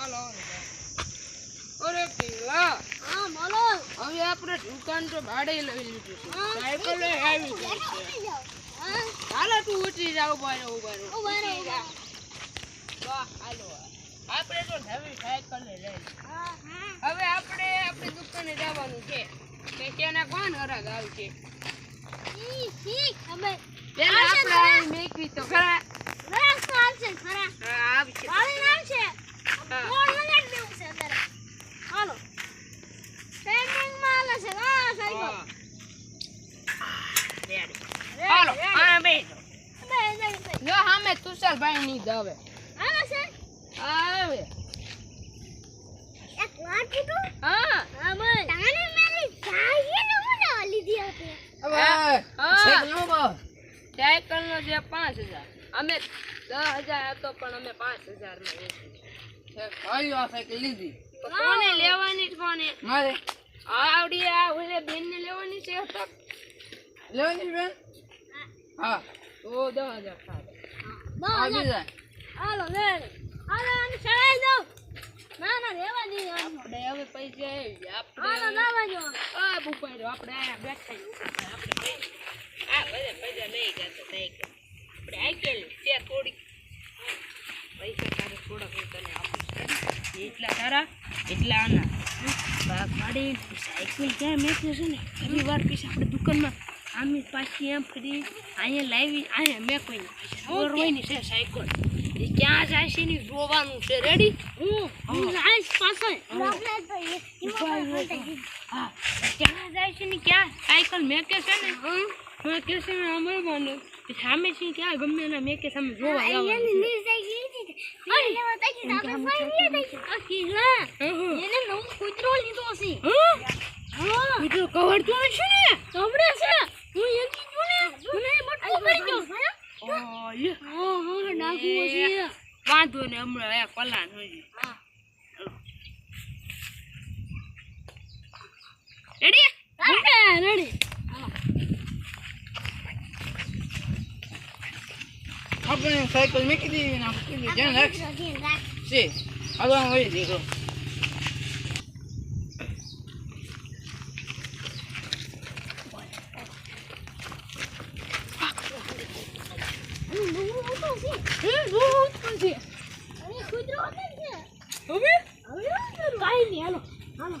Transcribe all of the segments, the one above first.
હાલો અરે પેલા. હા બોલો હવે આપણે દુકાન તો ભાડે લઈ લીધું છે. સાયકલ આવી છે. હાલો તું ઉતરી જાવ બારે ઊભા રહો. ઊભા રહો, ઉતરી જા. તો હાલો આપણે તો નવી સાયકલ લઈ લીધી. હા હા. હવે આપણે આપણી દુકાને જવાનું છે. કે કેના કોણ હરાગ આવશે ઈ ઠીક અમે પેલા આપણે મેકવી તો ખરા રસ તો આવશે ખરા હા, આવશે પાણી આવશે હા. ફોન લગાડી દેવું છે અત્યારે હાલો ટ્રેનિંગમાં હાલે છે હા સાહેબ હા. રેડી. હાલો આ બેસો. જો સામે તુષારભાઈ ની દવે આવે. છે? આવે. એક વાત કીધું? હા. હા બોલ. તાને મેલી ચાહીએ ને હું ના લીધી આપે હવે હા. સાયકલ નો જે પાંચ હજાર. અમે દસ હજાર હતો પણ અમે પાંચ હજારમાં લીધી. કોને લેવાની છે કોને? મારે. આવડી આ ઓલે બેન ને લેવાની છે તો લેવાની બેન? હા. તો દસ હજાર થાય આવી જાય હાલો લે. હાલો આને ચડાઈ દઉં. ના ના રેવા દે આપણે હવે પૈસા આવી હાલો આપણે લાવા જો આ આપણે આ બેઠા આપણે આ બધા પૈસા નહીં નહીં આપણે આકેલી છે થોડી પૈસા તારે થોડાક હું તને એટલા તારા એટલા આના. બા ગાડી સાયકલ ક્યાં મેં છે ને? ઘણી વાર પછી આપણે દુકાનમાં આમી પાછી એમ ફરી અહીંયા લાવી અહીંયા મેં કોઈ ચોર છે સાયકલ. એ ક્યાં જાય છે ને જોવાનું છે. રેડી હું હું રહો. હા. ક્યાં જાય છે ને ક્યાં? સાયકલ મેકે છે ને મેં કે છે ને અમે મને સામે છે ક્યાં? ગમે એના મેકે સામે જોવા કવર તો છે. ને? ગઈ હતી પીને લેવા તાકી આપણે ફરી લે તાકી આખી ના એને નવું કૂતરો લીધો છે હા બીજું કવર તો છે ને તમડે છે હું એકી જો ને મને એ મટકો કરી ગયો ઓ લે હા હા ડાકુ છે વાંધો ને હમણાં એક પલાન હોય હા રેડી હા રેડી આપણે સાયકલ મૂકી દીધી ને આપણે કીધું ધ્યાન રાખશે છે આગળ વહી દીધો હવે કાઈ નહીં હાલો હાલો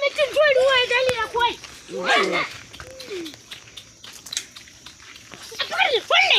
mutum to ruwa ya dali da kwai kulle kulle kulle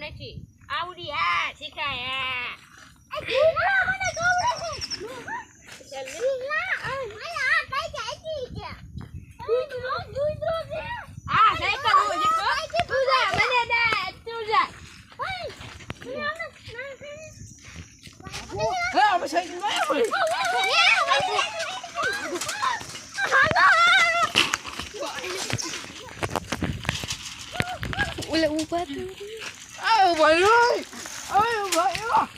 નથી. આવડી હા શીખાય Ule ubat. Ayo, balik. Ayo, balik.